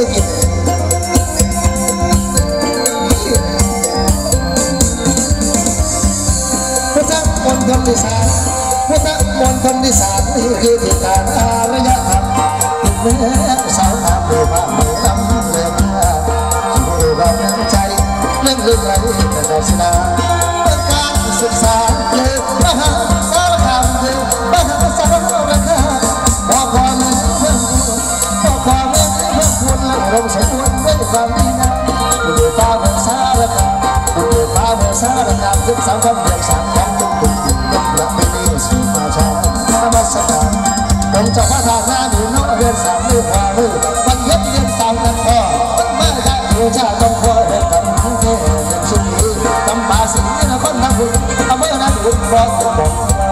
ซื้อกินพุทธมนต์คำที่สามพุทธมนต์คำที่สามนี่คือทิศทางอารยธรรมติดแม่สาวงามโดยพระมือลำเลือมาสู่เราน้ำใจเรื่องลึกไรแต่ศาสนา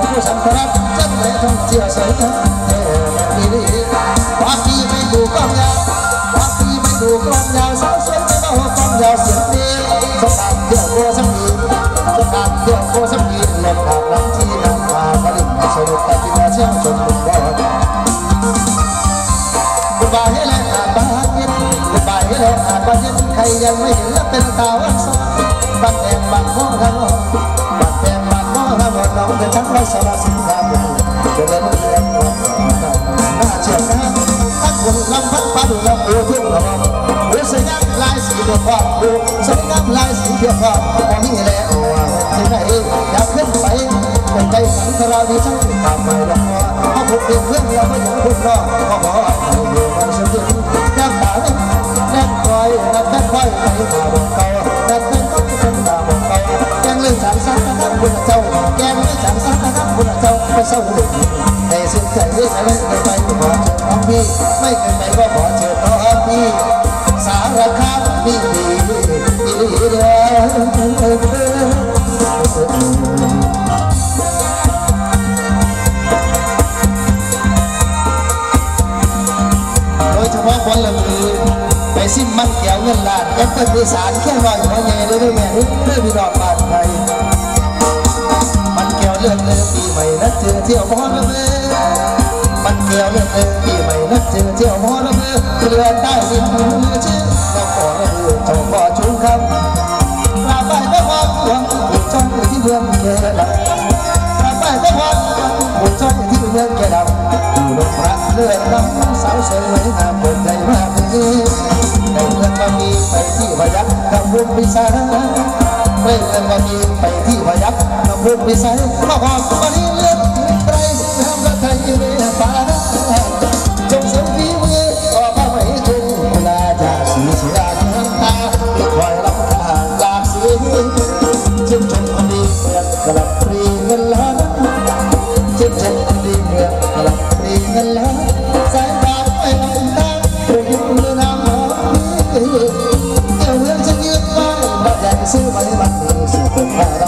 ดุ ลายสีเดียวความดูสยามลายสีเดียวความมองนี่แหละว่าที่ไหนอยากขึ้นไปเป็นใจสังคราดีช่างตามไปละพอเอาพบเพื่อนเราไม่อยากพูดนอกก็ขอให้อยู่กันสุดที่น้ำตาเนี่ยแน่นคอยนับแน่นคอยไปมาบนเก่านับแน่นก็เป็นตาบนเก่าแกงเรื่องสามสันนะครับคุณเจ้าแกงเรื่องสามสันนะครับคุณเจ้าไม่เศร้าเลยในสุดใจที่ใส่ไม่เคยไปขอเชิญน้องพี่ไม่เคยไปก็ขอ ซิมมันแก้วเงินล้านแอปเปิลอีสานแค่ลอยหัวเย่ได้ด้วยแม่นี่เพื่อพี่ดอกบานไทยมันแก้วเลื่อนเลยปีใหม่นัดเจอเที่ยวมอระเบือมันแก้วเลื่อนเลยปีใหม่นัดเจอเที่ยวมอระเบือเรือใต้ดินมือชื่อเราขอระเบือเจ้าขอชุนคำกราบไหว้พระความหลวงปู่จ้องที่เมืองแก่ดำกราบไหว้พระความหลวงปู่จ้องที่เมืองแก่ดำอยู่ลงพระเลื่อนลำสาวสวยงามเปิดใจมากนี้ใน พยัคฆ์กับบุญพิสัยเมื่อนก็มีไปที่พยัคฆ์กับบุญพิสัยมาความานี้ สุข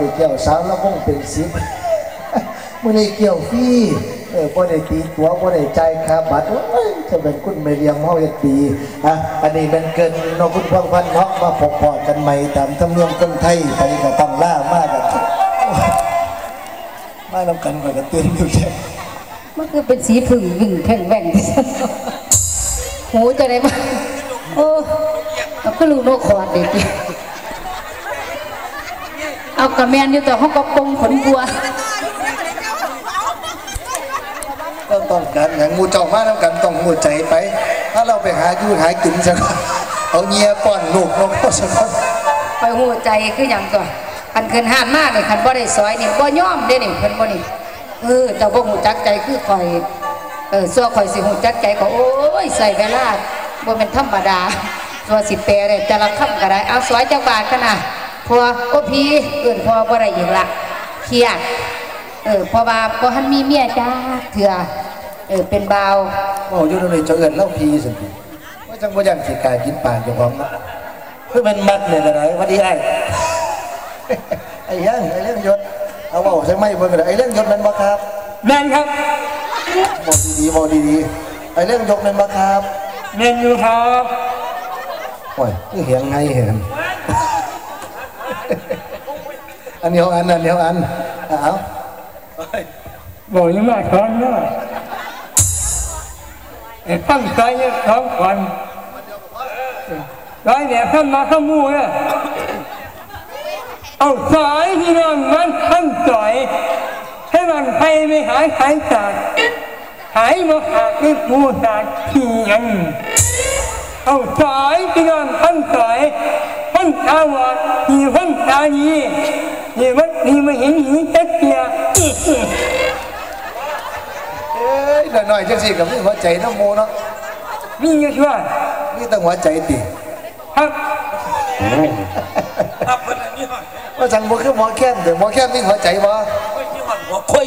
ได้เกี่ยวสาวละวงเป็นสิบมื่อนี้เกี่ยวฟรีเออบ่ได้ตีตัวบ่ได้ใจคาบัตรโอ้ยจะเป็นคุณไม่เลี้ยงเฮาเฮ็ดดีอะอันนี้เป็นเกินนอกคุณพวงพันเนาะมาพบปอกันใหม่ตามธรรมเนียมคนไทยไปก็ต้องล่ามากกันมานำกันก็จะเตือนอยู่แค่มันคือเป็นสีผึ่งหึ่งแข่งแหว่งหูจะได้บ้าโอ้เราก็รู้โลกขอดเด็ก เอากระแมนอยู่แต่ห้องกระปงขนบัวต้องต้องการอย่างงูเจ้ามาแล้วกันต้องงูใจไป ถ้าเราไปหาอยู่หากินซะก่อนเอาเงียป้อนลูกนกเขาซะก่อนไปหูใจคือหยังก่อนคันเคินห่านมากเลยคันบ่ได้ซอยนี่บ่ยอมเด้นี่เพิ่นบ่นี่เออเจ้าบ่หูจักใจคือข่อยเออซัวข่อยสิหูจักใจก็โอ้ยใส่เวลาบ่แม่นธรรมดาซัวสิแปลได้แต่ละคำก็ได้เอาสวยจักบาทกันน่ะ พอโอ้พี่เอื่นพอบ่ได้อีกละเครียดเออเพราะว่าบ่ทันมีเมียจ้าเถื่อเออเป็นบ่าวโอ้อยู่ตรงนี้เจ้าเอิญเล่าพีสิว่าจังบ่ยันสิกายกินปากเจ้าของเนาะเพื่อเป็นมัดเนี่ยอะไรวัดดีไอ้ไอ้ยังไอ้เรื่องยศเอาเว่าใช่ไหมเพิ่นก็ได้ไอ้เรื่องยศนั้นบ่ครับแม่นครับบอกดีๆบอกดีๆไอ้เรื่องยศนั้นบ่ครับแม่นอยู่ครับโอ้ยนี่เหียงไงเห็น อันเดียวอันอันเดียวอันเอาบอกยังมาทอนเนะไอ้ตั้งใจเนี่ยท้องก่อนร้อยเนี่ยขึ้นมาขมูเนี่ยเอาสายที่นอนมันทั้งสอยให้มันไปไม่หายหายจากหายมาหักนี่ปูจากเขียนเอาสายที่นอนทั้งสอย ทั้งตาหวานหีทั้งตาดีนี่มันนี่มาเห็นหีเจ็ดเกียเอ้ยหน่อยๆจังสิกับนี่หัวใจน้ำโมเนาะมีอยู่ช่วยนี่ต้องหัวใจติครับว่าจังบ่คือหมอแค้นแต่หมอแค้นนี่หัวใจบ่หัวค่อย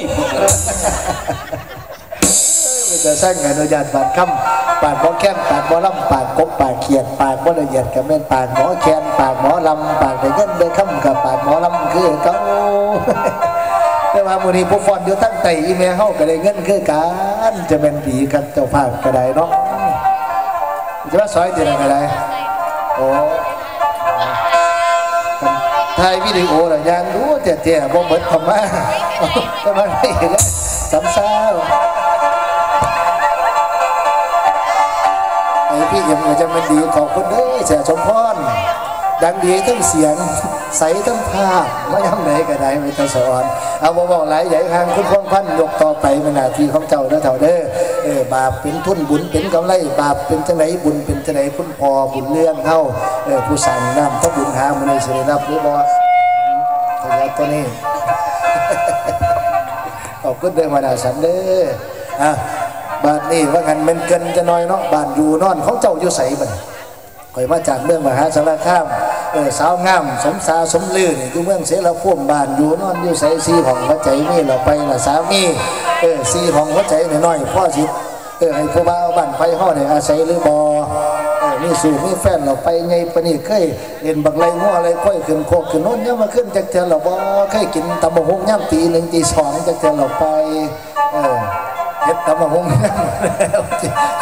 จะสร้างงานอนุญาตบาดคำปาดหมอแค้นปาดหมอลำปาดกบปาดเขียดปาดบ่ละเอียดกับแม่นปาดหมอแค้นปาดหมอลำปาดไปเงินได้คำกับปาดหมอลำคือเขาแต่ว่ามื้อนี้ผู้ฟอนอยู่ทั้งไตอีแม่เฮาก็ได้เงินคือกันจะแม่นดีกันเจ้าภาพก็ได้เนาะจะว่าซอยจะได้ก็ได้โอ้กันถ่ายวิดีโอแล้วยังรู้แต่แต่บ่หมดคำว่าแต่ว่าไม่เห็นแล้วสำซ้า พี่เอ็มก็จะมันดีขอบคุณเด้อเสียสมพรดังดีทั้งเสียงใสทั้งภาพไม่ย้ำไหนก็ได้ไม่ต้องสอนเอาบ่บอกหลายใหญ่ทางคุณพงพันยกต่อไปเป็นหน้าที่ของเจ้าเด้อเถ่าเด้อเออบาปเป็นทุนบุญเป็นกำไรบาปเป็นจังไหนบุญเป็นจังไหนคุณพอบุญเรื่องเฮาเออผู้สั่งน้ำต้องบุญหามันในสิได้รับหรือบ่ขยันตัวนี้ขอบคุณเด้อมาดาสันเด้ออะ บ้านนี้ว่างันมันเกินจะน้อยเนาะบ้านอยู่นอนของเจ้าอยู่ใสบัดนี้ข่อยมาจากเมืองมหาสารคามเออสาวงามสมสาสมลือนี่อยู่เมืองเสรภูมิบ้านอยู่นอนอยู่ใสสีของหัวใจมีเราไปละสามีเออสีของหัวใจน้อยพ่อสิเออให้ผู้บ่าวบ้านไฟห่อได้อาศัยหรือบ่เออมีสู่มีแฟนเราไปไงปนี่เคยเห็นบักไรงัวอะไรค่อยขึ้นโคกขึ้นโน้นเนี่ยามมาขึ้นจากเทือเราบ่เคยกินตำบักหุ่งย่ำตีหนึ่งตีสองจากเทือเราไปเออ เฮ็ดตำมะฮง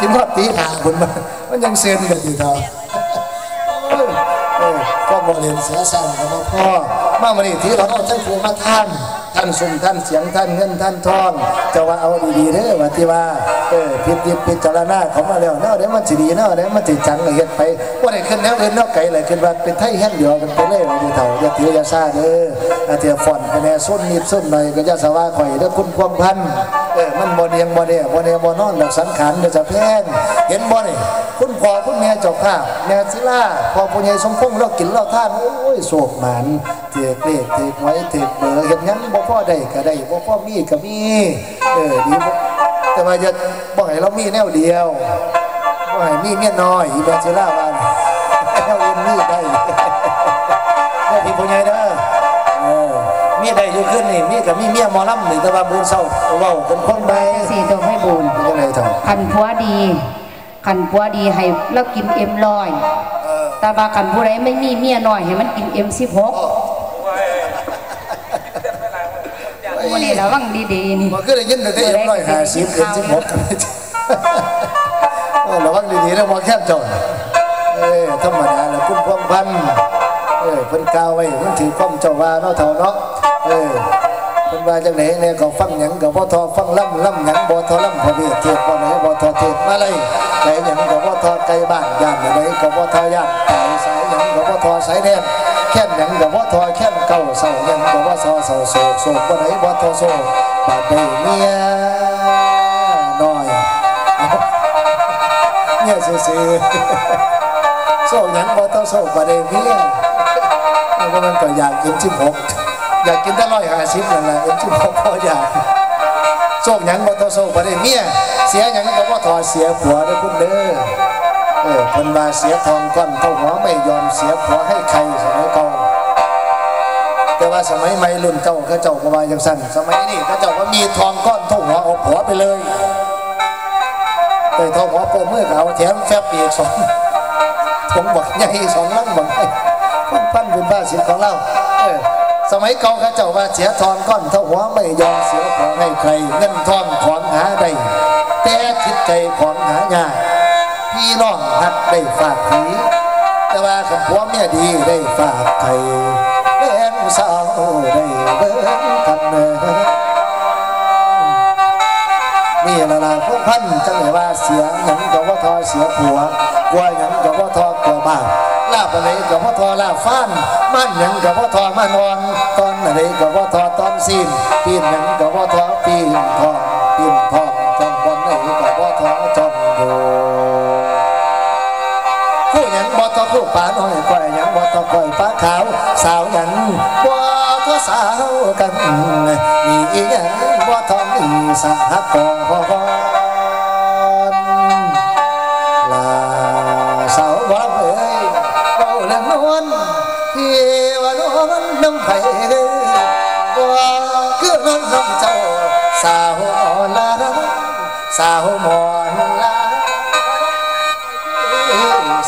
กินพอดตีหาคนมามันยังเซนกันอยู่ท่าเอเออก็บริเวณเสียสั่งกับมาพ่อมาวันนี้ที่เราเอาท่านครูมาท่านท่านสุ่มท่านเสียงท่านเงินท่านทองจะว่าเอาดีๆเด้อว่าที่ว่าเออพิจิตพิจารณาเขามาแล้วเนาะเดี๋ยวมันสิดีเนาะเดี๋ยวมันสิจังเฮ็ดไปว่าได้ขึ้นแล้วเอิ้นเนาะไกลเลยขึ้นว่าเป็นไทยแห่งเดียวกันไปเลยว่าเฒ่าอย่าถืออย่าซ่าเด้ออาเทียฟอนไปแน่ส้นนิดส้นหน่อยก็จะสว่าข่อยเด้อคุณความพัน เออมันบ่เนียงบ่เนียบ่เนียบ่นอนดอกสังขารเดี๋ยวจะแพงเห็นบ่นี่คุณพ่อคุณแม่เจ้าภาพแม่ศิลาพ่อผู้ใหญ่สมพงษ์เรากินเราท่านโอ้ยโศกหมานเถือกเลขเถือกไว้เถือกเบอร์เห็นยังบ่พ่อได้ก็ได้บ่พ่อมีก็มีเออดีแต่ว่าจะบ่ให้เรามีแนวเดียวบ่ให้มีเมียน้อยอีแม่ศิลาว่าแนวอื่นมีได้ได้พี่ผู้ใหญ่เด้ มีได้อยู่ขึ้นนี่มีกับมีเมียหมอลำนี่แต่ว่าบุญเศร้าเว้าเป็นคนไปสี่ตัวให้บุญเป็นจังไดเท่าขันผัวดีขันผัวดีให้เรากินเอ็มลอยแต่ว่าขันผู้ใดไม่มีเมียน้อยให้มันกินเอ็มสิบหกวันนี้ระวังดีๆนี่มันก็ได้ยินแต่เอ็มร้อยห้าสิบเอ็มสิบหกเออระวังดีๆนะมอแคบจอดเออธรรมดาแล้วคุณพวงพันธุ์ เออเพิ่นกล่าวไว้มันถือความเจ้าว่าเนาะเท่าเนาะเออเพิ่นว่าจังไหนเนี่ยก็ฟังหยังก็บ่ทอฟังล่ำล่ำหยังบ่ทอล่ำพระเวทเทศบ่ไหนบ่ทอเทศมาเลยไกหยังก็บ่ทอไกลบ้านย่านไหนก็บ่ทอย่านไกลสายหยังก็บ่ทอสายแดนแค่นหยังก็บ่ทอแค่นเก่าเศร้าหยังก็บ่ซอเศร้าโศกโศกบ่ไหนบ่ทอโศกบาดได้เมียยซื่อๆโซ่หยังบ่ต้องโซ่บ่ได้เมีย แล้วก็มันก็อยากกินชิมหกอยากกินแต่ร้อยห้าสิบนั่นแหละเอ็มชิมหกพออยากโซ่หยังบ่ต้องโซ่บ่ได้เมียเสียหยังก็บ่ถอดเสียผัวเด้อคุณเด้อเออเพิ่นว่าเสียทองก้อนเท่าหัวไม่ยอมเสียผัวให้ใครสมัยเก่าแต่ว่าสมัยใหม่รุ่นเก่าเขาเจ้าก็ว่าจังสั้นสมัยนี้เขาเจ้าก็มีทองก้อนเท่าหัวเอาผัวไปเลยแต่ทองหัวโปมเมื่อเขาแถมแฟบอีกสองผมบอกใหญ่สองลังบอกให้ ปั้นปั้นบุญบ้าสินของเราเออสมัยเก่าเขาเจ้าว่าเสียทองก้อนเท่าหัวไม่ยอมเสียผัวให้ใคร เงินทองของหาได้แต่จิตใจของหายากพี่น้องหัดได้ฝากผีแต่ว่าคำผัวเมียดีได้ฝากใครเล่นสาวได้เบิ่งกันเนนี่ละละพวกพันจังเลยว่าเสียงหยังก็ว่าทอเสียผัว กลัวหยังก็ว่าทอกลัวบ้านลาบอะไรก็ว่าทอลาฟ้านมันหยังก็ว่าทอมันวอนตอนอะไรก็ว่าทอตอนสิ้นปีนหยังก็ว่าทอปีนทองปีนทองจอมบนไหนก็ว่าทอจอมอยู่ผู้หยังบ่ต้องผู้ป่าน้อยก้อยหยังบ่ต้อก้อยป้าขาวสาวหยังบ่ต้อสาวกันมีอีหยังบ่ต้อมีสหก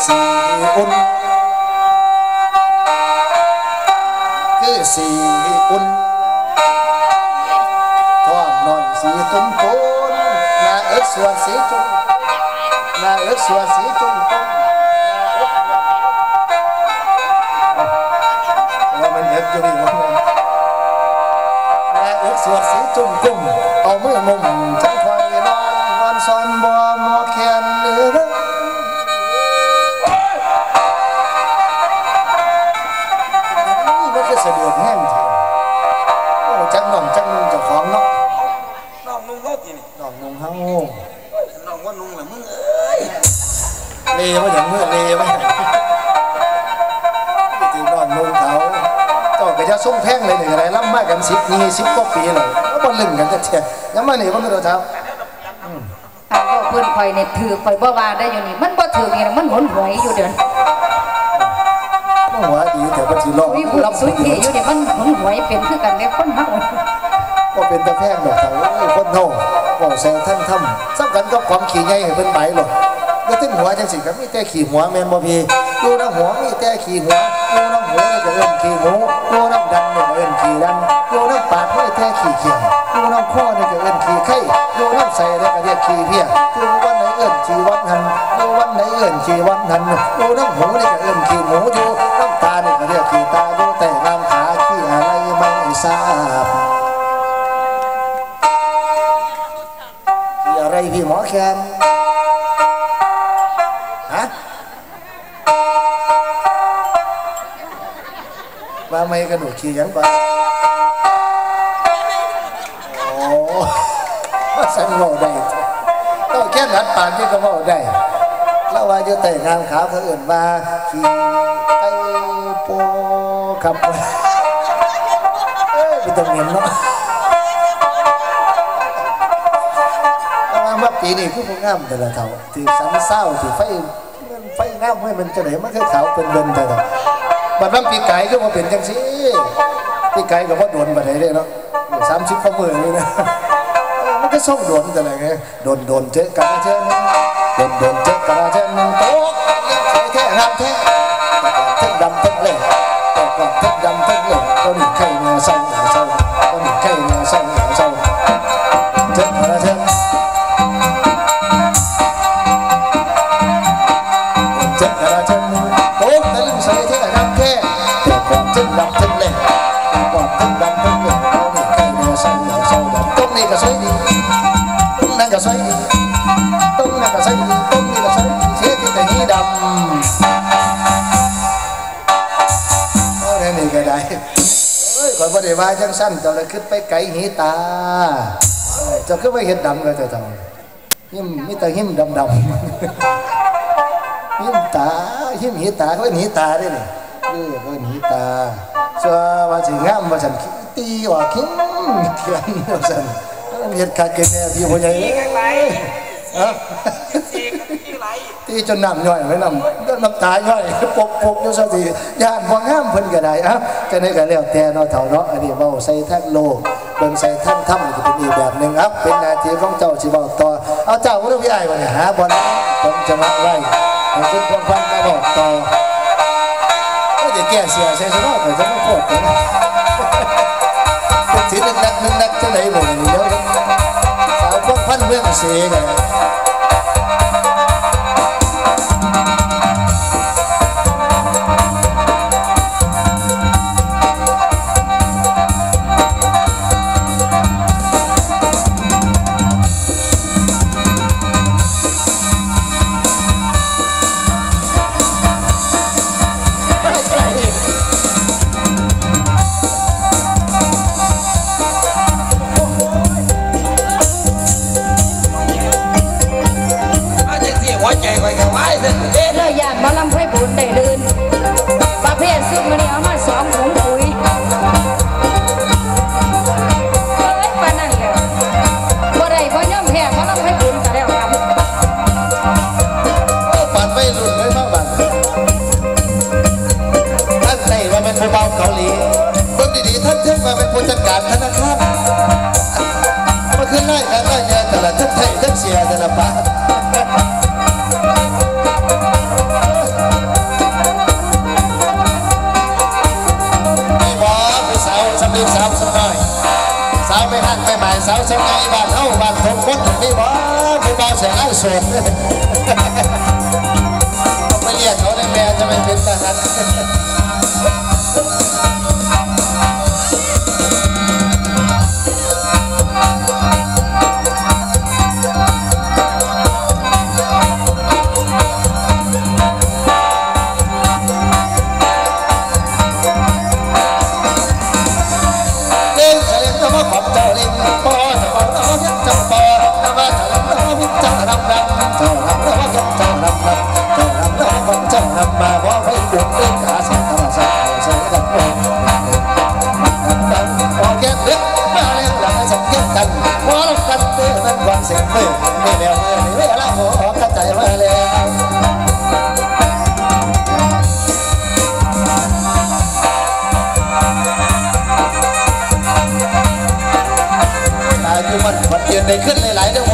สีอุ่นคือสีอุ่นท้องน้อยสีตุ้มตุนหน้าเอ็กส่วนสีจุ้มหน้าเอ็กส่วนสีจุ้มตุ้มว่ามันเห็นอยู่นี่มันหน้าเอ็กส่วนสีจุ้มจุ้มเอามือมุม ว่าอย่างเมื่อเลว่าตีนอนนุ่งเขาเจ้าก็จะส่งแพงเลยหนึ่งอะไรล่ำมากกันสิบนี่สิบกว่าปีเลยแล้วบนลึงกันจะเทียยังมาหนีมันไม่รู้เท้าทาก็เพื่อนข่อยเนี่ยถือข่อยบ่ว่าได้อยู่นี่มันบ่ถือนี่มันหนหวยอยู่เดือนหัวดีแต่ว่าทีรอวิบุญสุธีอยู่นี่มันหนหวยเป็นคือกันเด้คนเฮาก็เป็นตะแพงดอกเขาเอ้ยคนเฮาก็แซงทั้งถ้ำสำคัญก็ความขี่ใหญ่ให้เพิ่นไปหรอก แล้วถึงหัวจังสิครับมีแต่ขี่หัวแม่นบ่พี่อยู่น้ำหัวมีแต่ขี่หัวอยู่น้ำหัวนี่ก็เอิ้นขี่หมูอยู่น้ำดันนี่ก็เอิ้นขี่ดันอยู่น้ำปากมีแต่ขี่เขียงอยู่น้ำข้อนี่ก็เอิ้นขี่ไข่อยู่น้ำใส่นี่ก็เรียกขี่เพียอยู่วันไหนเอิ้นขี่วันหันอยู่วันไหนเอิ้นขี่วันหันอยู่น้ำหูนี่ก็เอิ้นขี่หมูอยู่น้ำตานี่ก็เรียกขี่ตาอยู่แต่น้ำขาขี่อะไรไม่ทราบขี่อะไรพี่หมอแคน มาไม่กระดูกขี่ยังไปโอ้มาสั่งเว่าได้ต้องแค่นัดปากที่ก็เว่าได้แล้วว่าอยู่แต่งานขาวเขาอื่นมาขี่ไก่โปครับเอ้ยเป็นตรงเหม็นเนาะแต่ว่าปีนี้คือผู้งามแต่ละเท่าที่สันเศร้าที่ไฟมันไฟงามให้มันจะไหนมันคือขาวเป็นเบนแต่ละ บัดนั้นปีไก่ก็มาเป็นจังสิปีไก่ก็ว่าโดนบัดไหนได้เนาะสามสิบข้อมือเลยนะมันก็ส่งโดนแต่ไหนไงโดนโดนเจ๊กาเจ๊นโดนโดนเจ๊กาเจ๊นโต๊ะเลี้แท้งามแท้แต่ก่อนเท่งดำเท่งเล่แต่ก่อนเท่งดำเท่งเล่ก็หนีไข่เนื้อเศร้าเศ อยบ่ได้ว่าจังสั้นตอนเลยขึ้นไปไกลหีตาเจ้าขึ้นไปเห็นดำเลยเจ้าเจ้าหิมมิต่หิมดำดำหิมตาหิมหีตาเขาหนีตาได้เลยเออเขาหนีตาชัวว่าสิงามว่าฉันตีว่าคิ้งเขียนว่าฉัเห็นขาดเกลียพี่หัวใหญ่ เอ้าตีจนน้ำย่อยไว้น้ำน้ำตาย่อยปกปกยู่สักทีย่านบ่งามเพิ่นก็ได้อะจะได้ก็แล้วแต่เนาะเฒ่าเนาะอันนี้เว้าใส่ทั้งโลกเบิ่งใส่ทั้งถ้ำก็เป็นอีกแบบหนึ่งครับเป็นนาทีของเจ้าสิเว้าต่อเอาเจ้าบ่ต้องพี่ไอ้ายบ่เนี่ยหาบ่นะผมจะมาไว้ให้คุณพงพันมาบอกต่อก็จะแก้เสียใช่ซะเนาะก็จะไมาโคตรเป็นสินึกนักนึกนักจังได๋บ่นเดี๋ยวสาวพ สาวสงไงบาดเท่าบาดทงคดนี่บ่ผู้บ่าวเสียไอ้โสดเขาไปเรียกเขาได้แม่จะไม่เป็นทหาร มันวันเสียงเตือนนี่แนวนี่เวลาหัวกระจายมาแล้วอายุมันมันเตียนขึ้นหลายๆเด้อ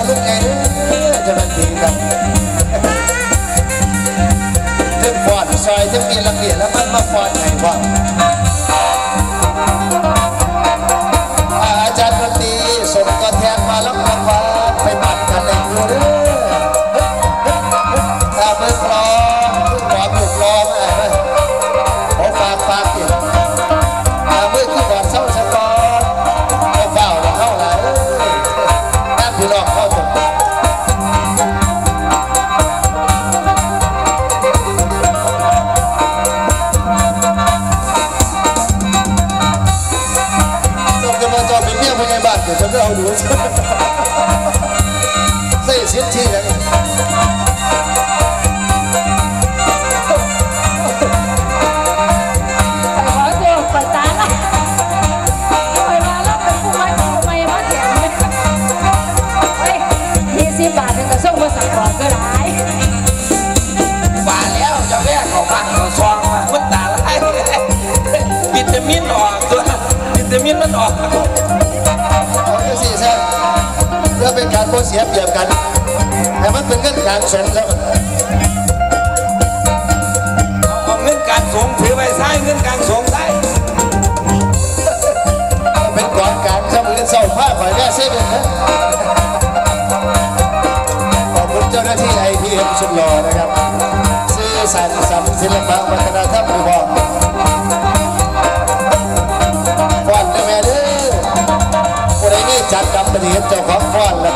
เศร้าผ้าฝ่ายแม่เซเว่นนะขอบคุณเจ้าหน้าที่ไอพีเอ็มชุดหล่อนะครับซื้อสารสัมศิลปะวัฒนธรรมผู้บอกฟ้อนได้แม่เด้อผู้ใดนี่จัดกับปฏิเหตุเจ้าของฟ้อนแล้ว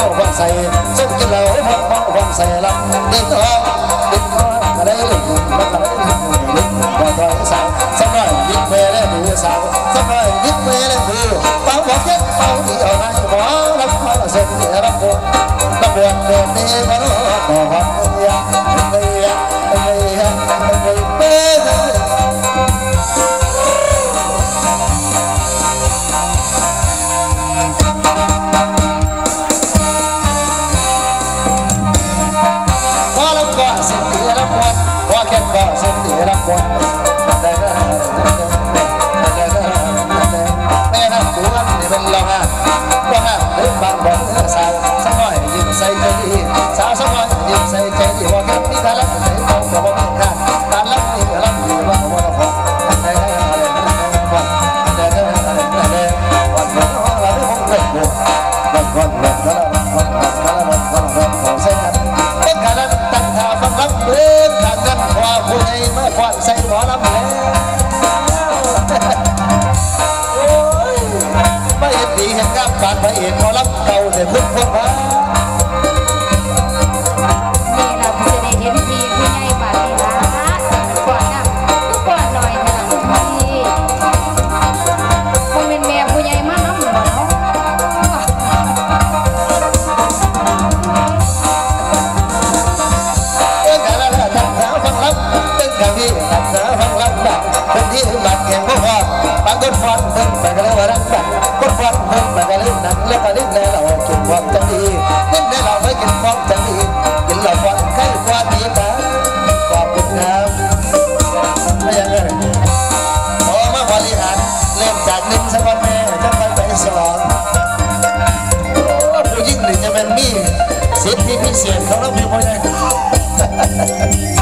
mau hoàng say sông kia lầu hối mau hoàng say lắm đến đó đến đó ở đây lĩnh bắt đầu lĩnh và rồi sao xong rồi biết về đây thì sao sao rồi biết về đây thì bao bỏ chết bao thì ở đây bỏ lắm mà là sông kia bắt được bắt được đi bắt được bỏ hoàng kia หันแต่ก็แล้วรักกันกดฟังหันแต่ก็ลิ้นหนักแล้นก็ลิ้นแล่เรากินความจังดีลิ้นแน่เราไม่กินความจังดีกินเราฟังใครควันดีตาขอบคุณครับไม่ยังไงพอมาบริหารเริ่มจากหนึ่งสักวันแม่จะไปไปสอนผู้ยิ่งหนึ่งจะเป็นมีสิทธิพิเศษเขาต้องมีคนใหญ่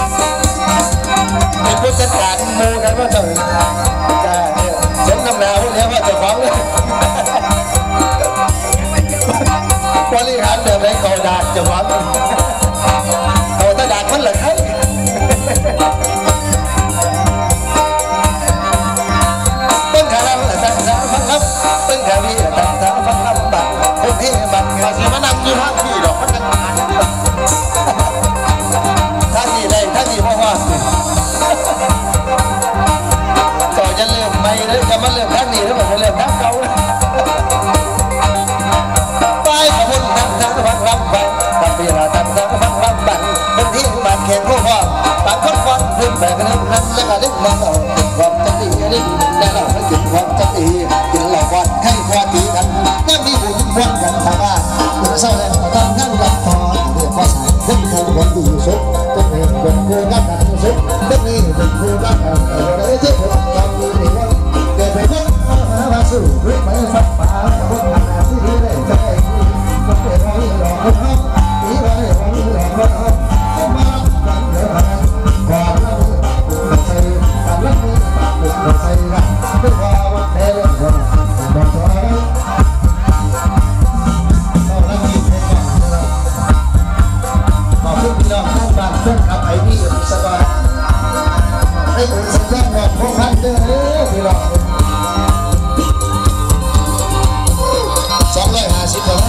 จังหวัดนี้มาเราความตั้งใจนี้เราไม่หยุดความตั้งใจ Sit around.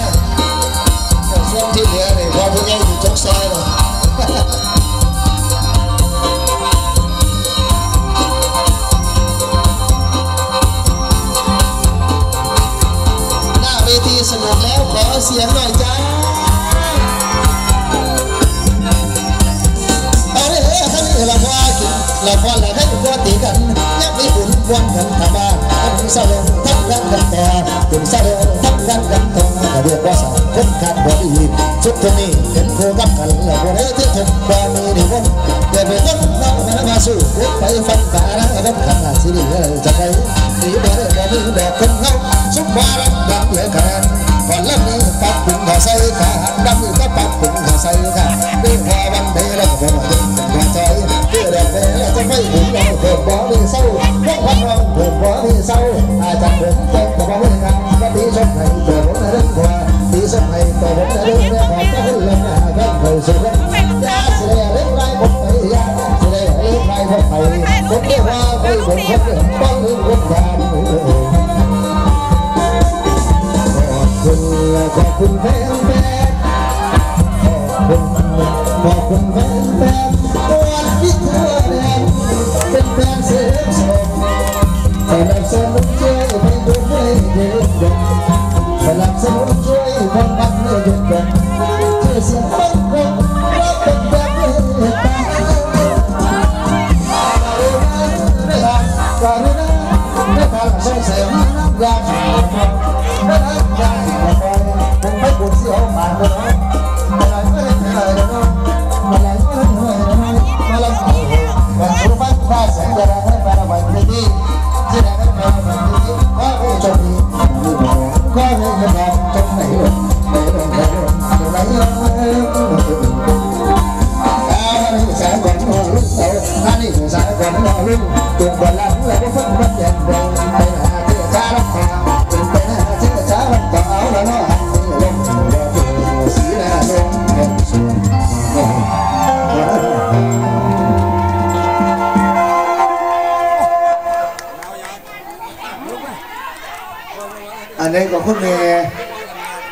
ว่าสองคนขาดบ่ดีชุดนี้เป็นโคู่กับนและวบ่ได้ที่ถึวามีดีวันเกิดเป็นคนน้องามาสู้รถไปฟันฝ่าแล้วคนกันสิริเราจะไปนี่บ่ได้บ่มีดอกคนเฮาสุมารักดังเลือคะนก่อนเริ่มนปรับปุ่งก็ใส่ขาดดังก็ปรับปุ่งก็ใส่ขาดด้วยความ biết thằng sông sẽ lắm ra Đất ác ra Cũng mấy cuộc siêu mà được Mà lại có thể thể lời được Mà lại có thể thể lời được Mà lại có thể thể lời được Mà chú bắt ta sẽ ra ra hết và là bệnh thế đi Chỉ là các bạn thế đi cho đi Có thể cho trong này được Để được để được Để lấy Hãy subscribe cho kênh Ghiền Mì Gõ Để không bỏ lỡ